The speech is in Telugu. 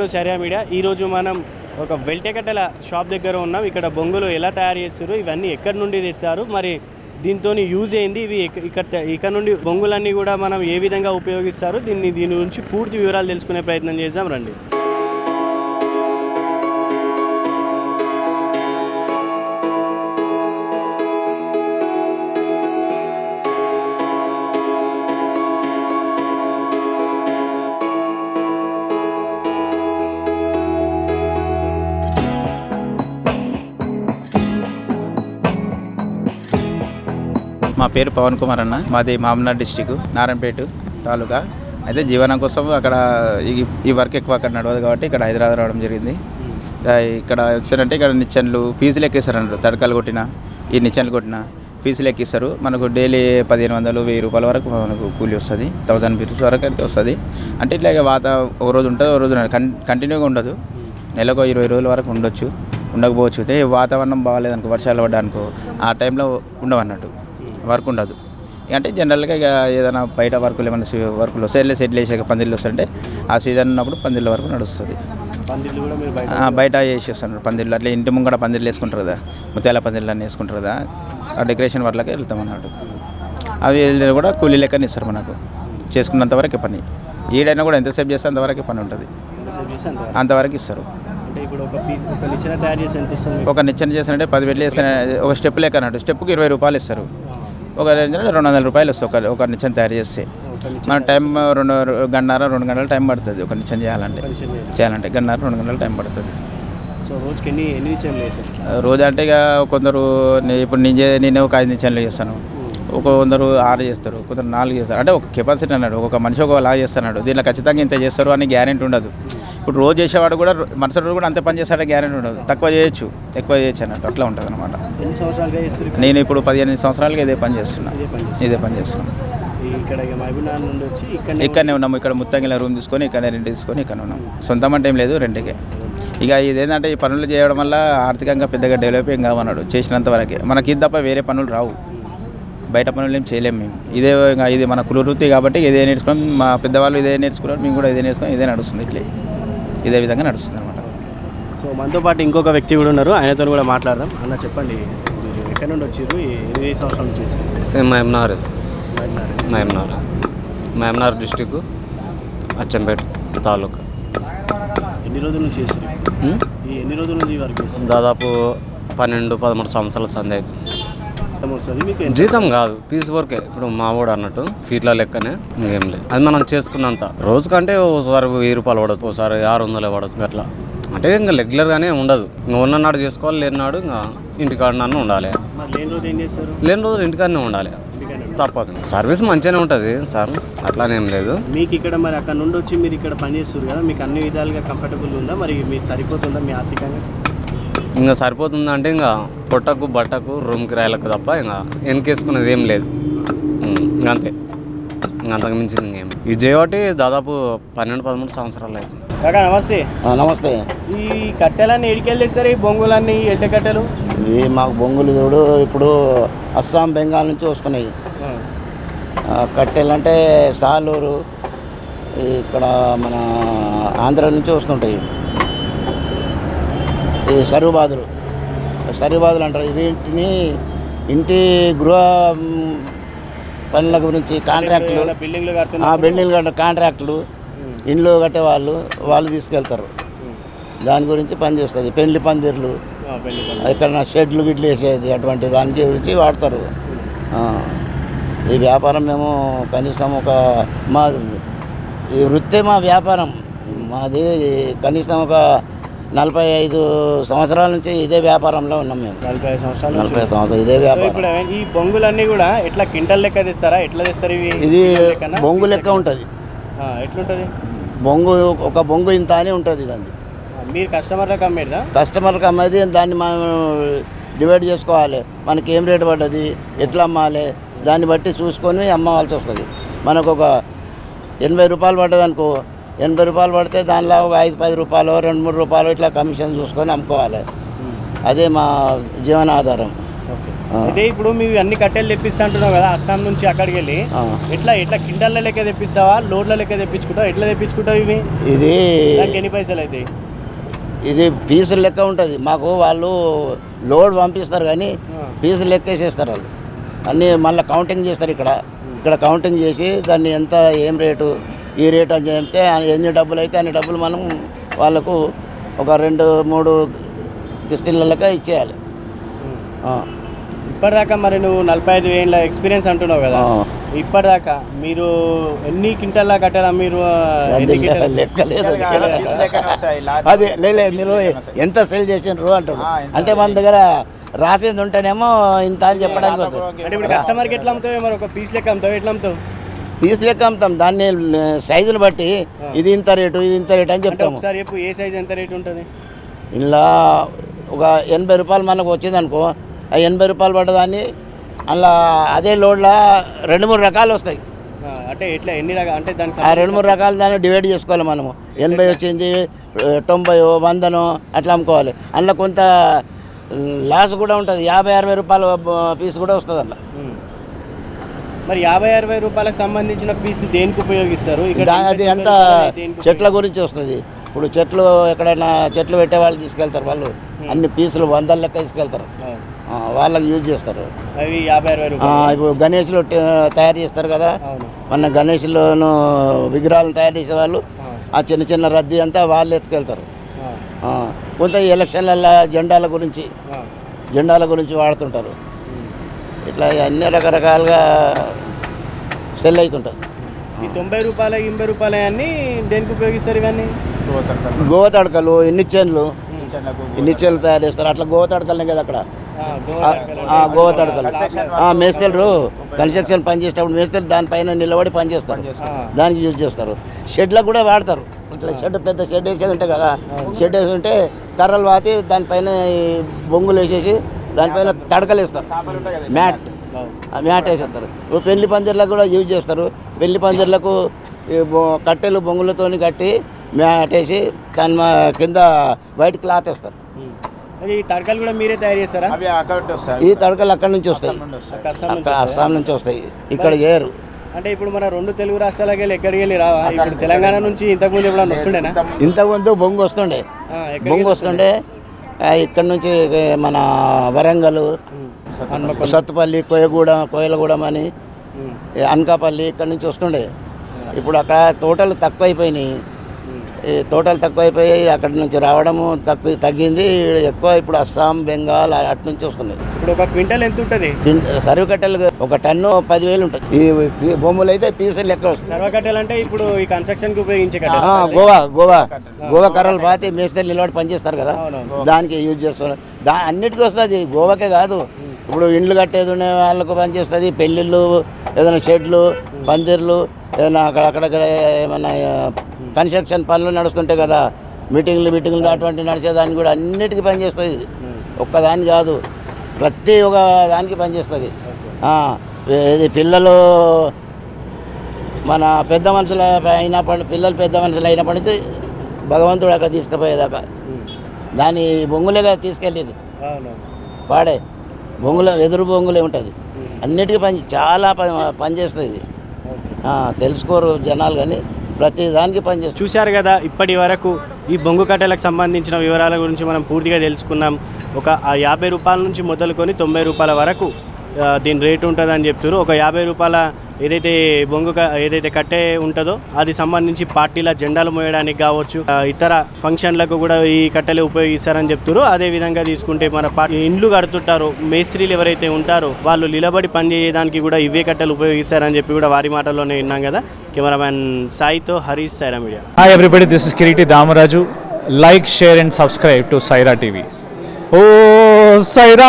To సరియా media. ఈరోజు మనం ఒక వెల్టెకట్టెల షాప్ దగ్గర ఉన్నాం. ఇక్కడ బొంగులు ఎలా తయారు చేస్తారు ఇవన్నీ ఎక్కడి నుండి తెస్తారు? మరి దీంతో యూజ్ అయింది ఇవి ఇక్కడ ఇక్కడ నుండి బొంగులన్నీ కూడా మనం ఏ విధంగా ఉపయోగిస్తారు? దీన్ని దీని గురించి పూర్తి వివరాలు తెలుసుకునే ప్రయత్నం చేద్దాం. రండి. పేరు పవన్ కుమార్ అన్న. మాది మామనాడ్ డిస్టిక్ నారాయణపేట తాలూకా. అయితే జీవనం కోసం అక్కడ ఈ- ఈ వర్క్ ఎక్కువ అక్కడ నడవదు కాబట్టి ఇక్కడ హైదరాబాద్ రావడం జరిగింది. ఇక్కడ వచ్చారంటే ఇక్కడ నిచ్చెన్లు ఫీజులు ఎక్కిస్తారు తడకలు కొట్టిన ఈ నిచ్చెన్లు కొట్టిన ఫీజులు ఎక్కిస్తారు మనకు డైలీ పదిహేను వందలు వెయ్యి రూపాయల వరకు మనకు కూలి వస్తుంది థౌసండ్ రూపీస్ వరకు అయితే వస్తుంది. అంటే ఇట్లా ఇక వాత ఒక రోజు ఉంటుంది ఒక రోజు కన్ కంటిన్యూగా ఉండదు. నెలకు ఇరవై రోజుల వరకు ఉండొచ్చు ఉండకపోవచ్చు. అయితే వాతావరణం బాగాలేదనుకో వర్షాలు పడ్డానుకో ఆ టైంలో ఉండవన్నట్టు. వర్క్ ఉండదు. అంటే జనరల్గా ఇక ఏదైనా బయట వర్కులు ఏమైనా వర్కులు సెటిల్ సెటిల్ చేసాక పందిళ్ళు వస్తుంటే ఆ సీజన్ ఉన్నప్పుడు పందిళ్ళ వరకు నడుస్తుంది. బయట చేసేస్తున్నారు పందిళ్ళు. అట్లా ఇంటి ముంగడ పందిళ్ళు వేసుకుంటారు కదా ముత్యాల పందిళ్ళు అన్నీ వేసుకుంటారు కదా ఆ డెకరేషన్ వర్లకే వెళ్తాం అన్నట్టు అవి వెళ్ళినా కూడా కూలీ లెక్కని ఇస్తారు మనకు. చేసుకున్నంత వరకే పని. ఈడైనా కూడా ఎంతసేపు చేస్తే అంతవరకే పని ఉంటుంది. అంతవరకు ఇస్తారు. ఒక నిచ్చెన చేసినట్టే పది వేలు చేసిన ఒక స్టెప్ లెక్క అన్నట్టు స్టెప్కి ఇరవై రూపాయలు ఇస్తారు. ఒక రెండు వందల రూపాయలు వస్తాయి ఒక ఒక నిచ్చెన తయారు చేస్తే. మన టైం రెండు గంటన్నర రెండు గంటల టైం పడుతుంది. ఒక నిచ్చెన చేయాలంటే. చేయాలంటే గంటన్నర రెండు గంటల టైం పడుతుంది. రోజు అంటే ఇక కొందరు ఇప్పుడు నేను నేను ఒక ఐదు నిచ్చెనలు చేస్తాను. ఒక కొందరు ఆరు చేస్తారు కొందరు నాలుగు చేస్తారు. అంటే ఒక కెపాసిటీ అన్నాడు ఒక మనిషి ఒక లాగా చేస్తున్నాడు. దీంట్లో ఖచ్చితంగా ఇంత చేస్తారు అని గ్యారెంటీ ఉండదు. ఇప్పుడు రోజు చేసేవాడు కూడా మరుసటి రోజు కూడా అంతే పని చేస్తాడే గ్యారెంటీ ఉండదు. తక్కువ చేయొచ్చు ఎక్కువ చేయొచ్చు అన్నట్టు అట్లా ఉంటుంది అనమాట? నేను ఇప్పుడు పదిహేను సంవత్సరాలుగా ఇదే పని చేస్తున్నా. ఇదే పని చేస్తారు ఇదే పని చేస్తున్నా. ఈ ఇక్కడ ఇక మహబూబ్నగర్ నుండి వచ్చి ఇక్కడ ఇక్కడనే ఉన్నాము. ఇక్కడ ముత్తంగిల రూమ్ తీసుకొని ఇక్కడనే రెంట్ తీసుకొని ఇక్కడ ఉన్నాం సొంతం అంటే ఏం లేదు రెంట్కే ఇక ఇదేంటంటే ఈ పనులు చేయడం వల్ల ఆర్థికంగా పెద్దగా డెవలప్ ఏం కావన్నాడు చేసినంత వరకే. మనకి ఇది తప్ప వేరే పనులు రావు. బయట పనులు ఏం చేయలేము మేము. ఇదే ఇది మన కుల వృత్తి కాబట్టి ఇదే నేర్చుకున్నాం మా పెద్దవాళ్ళు ఇదే నేర్చుకున్నారు మేము కూడా ఇదే నేర్చుకున్నాం ఇదే నడుస్తుంది ఇట్లే. ఇదే విధంగా నడుస్తుంది అనమాట సో మనతో పాటు ఇంకొక వ్యక్తి కూడా ఉన్నారు ఆయనతో కూడా మాట్లాడదాం. అన్న చెప్పండి మీరు ఎక్కడి నుండి వచ్చారు? ఎన్ని సంవత్సరాల నుంచి చేశారు సేమ్ మహమ్నార్. మహమ్నార్. మహమ్నార్. డిస్టిక్ అచ్చంపేట తాలూకా. ఎన్ని రోజుల నుంచి చేస్తారు ఎన్ని రోజుల నుంచి వర్క్ దాదాపు పన్నెండు పదమూడు సంవత్సరాల సంది అవుతుంది జీతం వస్తుంది మీకు జీతం కాదు పీస్ వర్కే ఇప్పుడు మా వాడు అన్నట్టు ఫీట్ల లెక్కనే ఇంకేం లేదు. అది మనం చేసుకున్నంత. రోజుకంటే ఓసారి వెయ్యి రూపాయలు పడదు ఓసారి ఆరు వందలు పడదు అట్లా. అంటే ఇంకా రెగ్యులర్గానే ఉండదు. ఇంకా ఉన్ననాడు చేసుకోవాలి లేనినాడు ఇంకా ఇంటికాడనన్నా ఉండాలి. మరి లేని రోజు రోజులు ఇంటికాడనే ఉండాలి. తప్పదు. సర్వీస్ మంచిగానే ఉంటుంది సార్. అట్లానేం లేదు. మీకు ఇక్కడ మరి అక్కడ నుండి వచ్చి మీరు ఇక్కడ పని చేస్తారు కదా మీకు అన్ని విధాలుగా కంఫర్టబుల్ ఉందా? మరి మీకు సరిపోతుందా మీ ఆర్థికంగా? ఇంకా సరిపోతుందంటే ఇంకా పొట్టకు బట్టకు రూమ్ కిరాయిలకు తప్ప ఇంకా వెనకేసుకునేది ఏం లేదు. అంతే. ఇంకా అంతకు మించింది ఇంకేం ఇది చేయబట్టి దాదాపు పన్నెండు పదమూడు సంవత్సరాలు అవుతుంది. కాకా నమస్తే. ఆ, నమస్తే. ఈ కట్టెలన్నీ ఎడికెళ్ళి తెస్తారు ఈ బొంగులన్నీ ఎడ్ల కట్టెలు? ఇవి మాకు బొంగులు చూడు ఇప్పుడు అస్సాం బెంగాల్ నుంచి వస్తున్నాయి. ఆ, కట్టెలు అంటే సాలూరు ఇక్కడ మన ఆంధ్ర నుంచి వస్తుంటాయి. ఈ సరుబాదులు సరుబాదులు అంటారు. వీటిని ఇంటి గృహ పనుల గురించి కాంట్రాక్టులు బిల్డింగ్లు కట్టే కాంట్రాక్టులు ఇండ్లు కట్టే వాళ్ళు వాళ్ళు తీసుకెళ్తారు. దాని గురించి పనిచేస్తుంది పెళ్ళి పందిర్లు ఎక్కడన్నా షెడ్లు గిడ్లు వేసేది అటువంటి దానికి గురించి వాడతారు. ఈ వ్యాపారం మేము కనీసం ఒక మా ఈ వృత్తే మా వ్యాపారం. మాది కనీసం ఒక నలభై ఐదు సంవత్సరాల నుంచి ఇదే వ్యాపారంలో ఉన్నాం మేము. నలభై ఐదు సంవత్సరాలు నలభై సంవత్సరాలు ఇదే వ్యాపారం. ఇప్పుడు ఈ బొంగులన్నీ కూడా ఎట్లా క్వింటల్ లెక్క తెస్తారా? ఎట్లా తెస్తారు ఇవి? ఇది? బొంగు లెక్క ఉంటుంది. ఎట్లుంటది? బొంగు ఒక బొంగు ఇంత అని ఉంటుంది దాన్ని మీరు కస్టమర్లకు అమ్మేదా? కస్టమర్కి అమ్మేది దాన్ని మనం డివైడ్ చేసుకోవాలి. మనకి ఏం రేటు పడ్డది ఎట్లా అమ్మాలి దాన్ని బట్టి చూసుకొని అమ్మవలసి వస్తుంది. మనకు ఒక ఎనభై రూపాయలు పడ్డది అనుకో ఎనభై రూపాయలు పడితే దానిలో ఒక ఐదు పది రూపాయలు రెండు మూడు రూపాయలు ఇట్లా కమిషన్ చూసుకొని అమ్ముకోవాలి. అదే మా జీవనాధారం. అయితే ఇప్పుడు మేము అన్ని కట్టెలు తెప్పిస్తా అంటున్నావు కదా అస్సాం నుంచి అక్కడికి వెళ్ళి. ఎట్లా ఎట్లా కిండల్ల లెక్క తెప్పిస్తావా లోడ్ల లెక్క తెప్పించుకుంటావు ఎట్లా తెప్పించుకుంటావు ఇవి? ఇది ఎన్ని పైసలు అవుతాయి ఇది పీసులు లెక్క ఉంటుంది. మాకు వాళ్ళు లోడ్ పంపిస్తారు కానీ. పీసులు లెక్క వేసేస్తారు వాళ్ళు. అన్నీ మళ్ళీ కౌంటింగ్ చేస్తారు ఇక్కడ. ఇక్కడ కౌంటింగ్ చేసి దాన్ని ఎంత ఏం రేటు ఈ రేటు అని చెప్తే ఎన్ని డబ్బులు అయితే అన్ని డబ్బులు మనం వాళ్ళకు ఒక రెండు మూడు కిస్తీల లెక్క ఇచ్చేయాలి. ఆ. ఇప్పటిదాకా మరి నువ్వు నలభై ఐదు ఏళ్ళ ఎక్స్పీరియన్స్ అంటున్నావు కదా. ఇప్పటిదాకా మీరు ఎన్ని క్వింటల్లా కట్టారా మీరు? అది క్వింటాల్ లేలే మీరు ఎంత సెల్ చేసినారు అంటాడు. అంటే మన దగ్గర రాసేది ఉంటేనేమో ఇంత అని చెప్పడానికి వస్తుంది అంటే ఇప్పుడు కస్టమర్కి ఎట్లా అమ్ముతావు? మరి ఒక పీస్ లెక్క అమ్ముతావు? ఎట్లా అమ్ముతావు? పీస్ లెక్క అమ్ముతాం. దాన్ని సైజులు బట్టి ఇది ఇంత రేటు ఇది ఇంత రేటు అని చెప్తాము. ఒకసారి చెప్పు ఏ సైజ్ ఎంత రేట్ ఉంటుంది? ఇలా ఒక ఎనభై రూపాయలు మనకు వచ్చింది అనుకో ఆ ఎనభై రూపాయలు పడ్డదాన్ని అలా అదే లోడ్లో రెండు మూడు రకాలు వస్తాయి. అంటే ఎట్లా ఎన్ని రకాల అంటే దానికి ఆ రెండు మూడు రకాలు దాన్ని డివైడ్ చేసుకోవాలి మనము. ఎనభై వచ్చింది తొంభై వందను అట్లా అమ్ముకోవాలి. అందులో కొంత లాస్ కూడా ఉంటుంది. యాభై అరవై రూపాయల పీస్ కూడా వస్తుంది అట్లా. మరి యాభై అరవై రూపాయలకు సంబంధించిన పీస్ దేనికి ఉపయోగిస్తారు? అది ఎంత చెట్ల గురించి వస్తుంది. ఇప్పుడు చెట్లు ఎక్కడైనా చెట్లు పెట్టే వాళ్ళు తీసుకెళ్తారు వాళ్ళు. అన్ని పీసులు వందల లెక్క తీసుకెళ్తారు? ఆ, వాళ్ళకి యూజ్ చేస్తారు. అవి యాభై అరవై ఇప్పుడు గణేష్లు తయారు చేస్తారు కదా. మన గణేష్లోను విగ్రహాలను తయారు చేసే వాళ్ళు ఆ, ఆ చిన్న చిన్న రద్దీ అంతా వాళ్ళు ఎత్తుకెళ్తారు. కొంత ఎలక్షన్లలో జెండాల గురించి. జెండాల గురించి వాడుతుంటారు. ఇట్లా అన్ని రకరకాలుగా సెల్ అవుతుంటుంది ఈ తొంభై రూపాయల ఎనభై రూపాయల అన్ని దేనికి ఉపయోగిస్తారు ఇవన్నీ? గోవ తడకలు. ఎన్ని చేన్లు? ఎన్ని చేన్లు తయారు చేస్తారు? అట్లా గోవ తడకలనే కదా అక్కడ. ఆ, గోవా ఆ, తడకలు. ఆ, గోవ తడకలు. ఆ, మేస్తలు కన్స్ట్రక్షన్ పని చేసేటప్పుడు మేస్తలు దానిపైన నిలబడి పని చేస్తారు. దానికి యూజ్ చేస్తారు. షెడ్లకు కూడా వాడతారు. ఇట్లా షెడ్ పెద్ద షెడ్ వేసేది ఉంటాయి కదా షెడ్ వేసి ఉంటే కర్రలు వాతి దానిపైన ఈ బొంగులు వేసేసి దానిపైన తడకలు వేస్తారు. మ్యాట్. మ్యాట్ వేసేస్తారు. ఇప్పుడు పెళ్ళి పందిర్లకు కూడా యూజ్ చేస్తారు. పెళ్ళి పందిర్లకు కట్టెలు బొంగులతోని కట్టి మ్యాట్ వేసి దాని కింద వైట్ క్లాత్ వేస్తారు. ఈ తడకలు కూడా మీరే తయారు చేస్తారా? అవి అక్కడ వస్తాయి. ఈ తడకలు అక్కడి నుంచి వస్తాయి. అస్సాం నుంచి వస్తాయా? ఇక్కడ చేయరు అంటే ఇప్పుడు మన రెండు తెలుగు రాష్ట్రాలకి వెళ్ళి ఎక్కడికి వెళ్ళి రావా? ఇప్పుడు తెలంగాణ నుంచి ఇంతకుముందు ఎప్పుడన్నా వస్తుండేనా? ఇంతకుముందు బొంగు వస్తుండే. బొంగు వస్తుండే? ఇక్కడ నుంచి మన వరంగల్. సత్తుపల్లి కోయగూడెం కోయలగూడెం అని అనకాపల్లి ఇక్కడ నుంచి వస్తుండే. ఇప్పుడు అక్కడ తోటలు తక్కువైపోయినాయి. తోటలు తక్కువైపోయి అక్కడి నుంచి రావడము తక్కువ తగ్గింది ఎక్కువ ఇప్పుడు అస్సాం బెంగాల్ అటు నుంచి వస్తున్నాయి. ఇప్పుడు ఒక క్వింటల్ ఎంత ఉంటుంది? సరుకు కట్టెలు ఒక టన్ను పదివేలు ఉంటుంది. ఈ బొమ్మలు అయితే పీసులు లెక్క వస్తాయి సర్వకట్టెలు అంటే ఇప్పుడు ఈ కన్స్ట్రక్షన్కి ఉపయోగించే కట్టెలు గోవా గోవా. గోవా కర్రలు పాతి మేస్తలు నిలబడి పనిచేస్తారు కదా. దానికి యూజ్ చేస్తున్నారు. దా అన్నిటికీ వస్తుంది. గోవాకే కాదు. ఇప్పుడు ఇండ్లు కట్టేది ఉండే వాళ్ళకు పనిచేస్తుంది పెళ్ళిళ్ళు ఏదైనా షెడ్లు పందిర్లు ఏదైనా అక్కడక్కడ ఏమైనా కన్స్ట్రక్షన్ పనులు నడుస్తుంటాయి కదా మీటింగ్లు మీటింగ్లు అటువంటి నడిచేదాన్ని కూడా అన్నిటికీ పనిచేస్తుంది ఇది. ఒక్కదాని కాదు ప్రతి ఒక్క దానికి పనిచేస్తుంది. ఇది పిల్లలు మన పెద్ద మనుషులు అయినప్పటి పిల్లలు పెద్ద మనుషులు అయినప్పటి నుంచి భగవంతుడు అక్కడ తీసుకుపోయేదాకా. దాని బొంగులేగా తీసుకెళ్ళేది. పాడే బొంగుల ఎదురు బొంగులే ఉంటుంది. అన్నిటికీ పని చాలా పని పనిచేస్తుంది ఇది. తెలుసుకోరు జనాలు కానీ ప్రతి దానికి పనిచేస్తుంది చూశారు కదా ఇప్పటి వరకు ఈ బొంగు కట్టెలకు సంబంధించిన వివరాల గురించి మనం పూర్తిగా తెలుసుకున్నాం. ఒక యాభై రూపాయల నుంచి మొదలుకొని తొంభై రూపాయల వరకు దీని రేటు ఉంటుందని చెప్తారు ఒక యాభై రూపాయల ఏదైతే బొంగు ఏదైతే కట్టే ఉంటుందో అది సంబంధించి పార్టీల జెండాలు మోయడానికి కావచ్చు ఇతర ఫంక్షన్లకు కూడా ఈ కట్టెలు ఉపయోగిస్తారని చెప్తారు అదే విధంగా తీసుకుంటే మన పా- ఇండ్లు కడుతుంటారు మేస్త్రీలు ఎవరైతే ఉంటారో వాళ్ళు నిలబడి పనిచేయడానికి కూడా ఇవే కట్టెలు ఉపయోగిస్తారని చెప్పి కూడా వారి మాటల్లోనే విన్నాం కదా. Cameraman సాయితో Harish Saira media. Hi everybody, this is Kiriti Damaraju like share and subscribe to Saira TV oh Sye Raa